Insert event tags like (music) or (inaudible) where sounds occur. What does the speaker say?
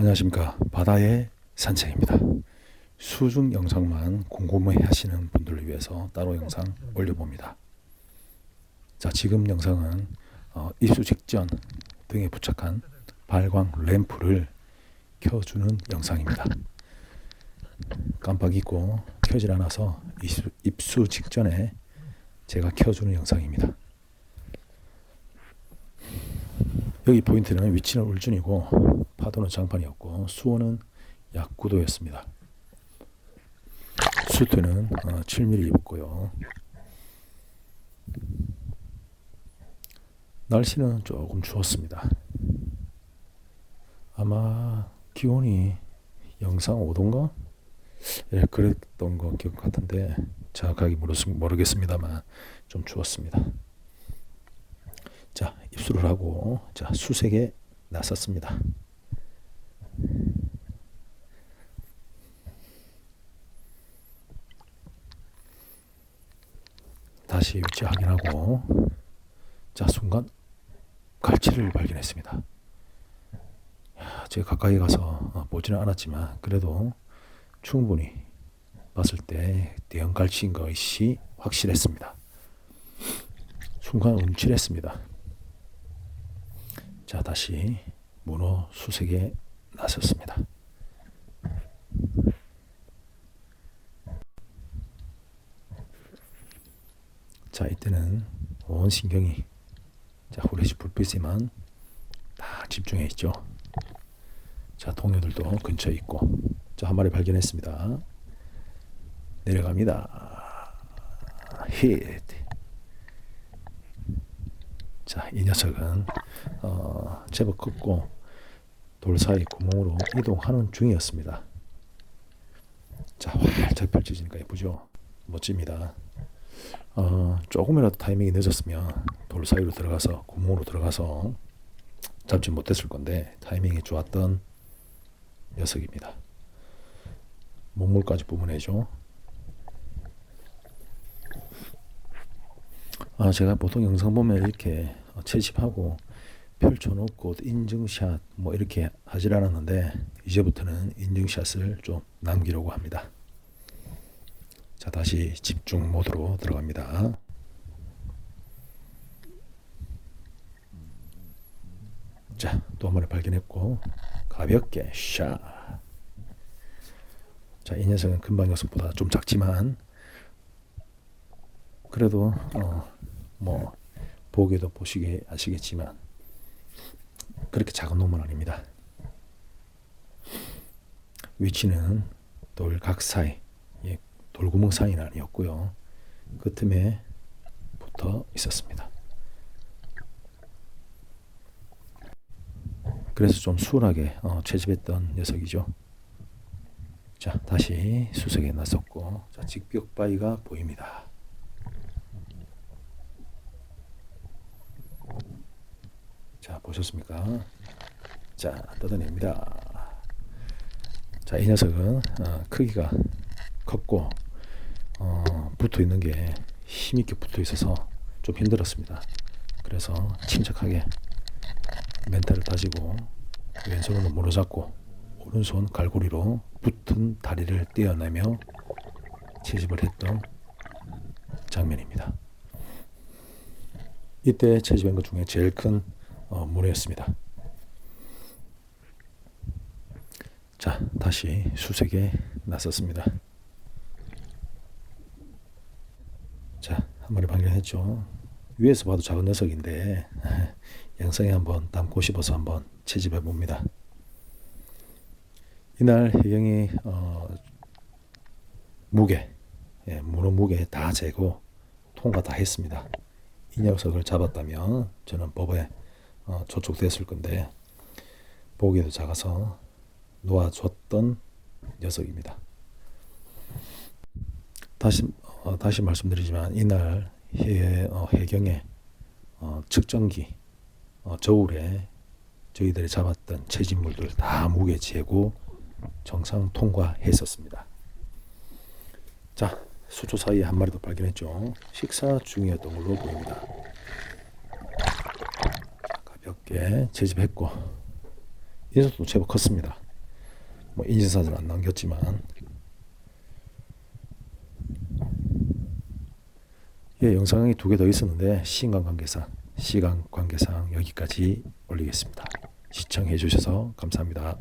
안녕하십니까. 바다의 산책입니다. 수중 영상만 궁금해 하시는 분들을 위해서 따로 영상 올려봅니다. 자 지금 영상은 어, 입수 직전 등에 부착한 발광 램프를 켜주는 영상입니다. 깜빡 잊고 켜질 않아서 입수, 입수 직전에 제가 켜주는 영상입니다 여기 포인트는 위치는 울준이고 파도는 장판이었고 수온은 약 9도였습니다. 수트는 7mm 입었고요. 날씨는 조금 추웠습니다. 아마 기온이 영상 5도인가? 예, 그랬던 것 같은데 정확하게 모르겠습니다만 좀 추웠습니다. 자, 입수를 하고 자, 수색에 나섰습니다. 다시 위치 확인하고 자 순간 갈치를 발견했습니다. 제가 가까이 가서 어, 보지는 않았지만 그래도 충분히 봤을 때 대형 갈치인 것이 확실했습니다. 순간 움찔했습니다. 자 다시 문어 수색에 나섰습니다. 자 이때는 온 신경이 자 후레쉬 불빛에만 다 집중해 있죠. 자 동료들도 근처에 있고 자 한 마리 발견했습니다. 내려갑니다. 히트. 자, 이 녀석은 어, 제법 컸고 돌 사이 구멍으로 이동하는 중이었습니다. 자, 활짝 펼쳐지니까 예쁘죠? 멋집니다. 어, 조금이라도 타이밍이 늦었으면 돌 사이로 들어가서 구멍으로 들어가서 잡지 못했을 건데 타이밍이 좋았던 녀석입니다. 몸물까지 뿜어내죠. 아, 제가 보통 영상 보면 이렇게 채집하고 펼쳐놓고 인증샷 뭐 이렇게 하질 않았는데 이제부터는 인증샷을 좀 남기려고 합니다. 자 다시 집중 모드로 들어갑니다. 자 또 한 마리 발견했고 가볍게 샷. 자이 녀석은 금방 녀석보다 좀 작지만 그래도 어 뭐 보기도 보시게 아시겠지만 그렇게 작은 놈은 아닙니다. 위치는 돌각 사이, 예, 돌구멍 사이는 아니었고요. 그 틈에 붙어 있었습니다. 그래서 좀 수월하게 어, 채집했던 녀석이죠. 자, 다시 수색에 나섰고, 자, 직벽 바위가 보입니다. 자, 보셨습니까? 자, 뜯어냅니다. 자, 이 녀석은 어, 크기가 컸고 어, 붙어 있는 게 힘있게 붙어 있어서 좀 힘들었습니다. 그래서 침착하게 멘탈을 다지고 왼손으로 물어 잡고 오른손 갈고리로 붙은 다리를 떼어내며 채집을 했던 장면입니다. 이때 채집한 것 중에 제일 큰 어, 문어였습니다. 자, 다시 수색에 나섰습니다. 자, 한 마리 발견했죠. 위에서 봐도 작은 녀석인데 (laughs) 영상에 한번 담고 싶어서 한번 채집해 봅니다. 이날 해경이 어, 무게, 예, 문어 무게 다 재고 통과 다 했습니다. 이 녀석을 잡았다면 저는 법에 어, 저촉됐을 건데 보기에도 작아서 놓아줬던 녀석입니다. 다시 어, 다시 말씀드리지만 이날 해, 어, 해경에 어, 측정기 어, 저울에 저희들이 잡았던 채집물들 다 무게 재고 정상 통과했었습니다. 자, 수초 사이에 한 마리 더 발견했죠. 식사 중이었던 걸로 보입니다. 가볍게 채집했고 인석도 제법 컸습니다. 뭐 인증사진 안 남겼지만 예, 영상이 두 개 더 있었는데 시간 관계상 시간 관계상 여기까지 올리겠습니다. 시청해 주셔서 감사합니다.